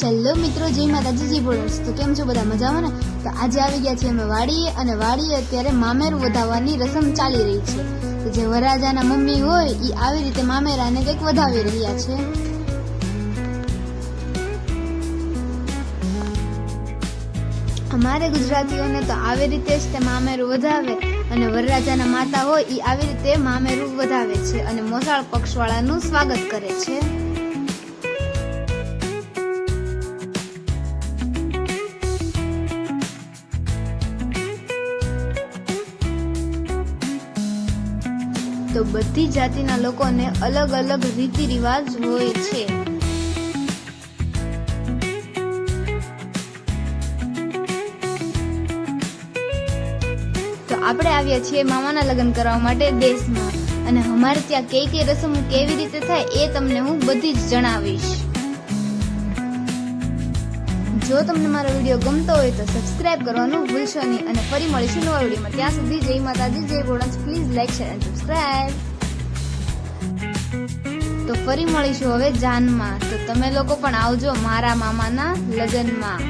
ચાલો મિત્રો, જય માતાજી, જય બોલર્સ તો કેમ છો બધા? મજામાં ને? તો આજે આવી ગયા છીએ અમે વાડીએ અને વાડીએ અત્યારે મામેરું વધાવવાની રસમ ચાલી રહી છે. જે વરરાજાના મમ્મી હોય એ આવી રીતે મામેરાને કંઈક વધાવી રહ્યા છે. અમારે ગુજરાતીઓને તો આવી રીતે જ તે મામેરું વધાવે અને વરરાજાના માતા હોય એ આવી રીતે મામેરું વધાવે છે અને મોસાળ પક્ષવાળાનું સ્વાગત કરે છે. તો બધી જાતિના લોકોને અલગ અલગ રીતિ રિવાજ હોય છે. તો આપણે આવ્યા છીએ મામાના લગ્ન કરવા માટે દેશમાં. અને અમારે ત્યાં કઈ કઈ રસમો કેવી રીતે થાય એ તમને હું બધી જ જણાવીશ. જો તમને મારો વીડિયો ગમતો હોય તો સબસ્ક્રાઇબ કરવાનું ભૂલશો નહીં. અને ફરી મળીશું નવા વિડીયોમાં. ત્યાં સુધી જય માતાજી, જય ભોળાજ પ્લીઝ લાઈક શેર અને સબસ્ક્રાઇબ તો ફરી મળીશું હવે જાનમાં. તો તમે લોકો પણ આવજો મારા મામાના લગ્નમાં.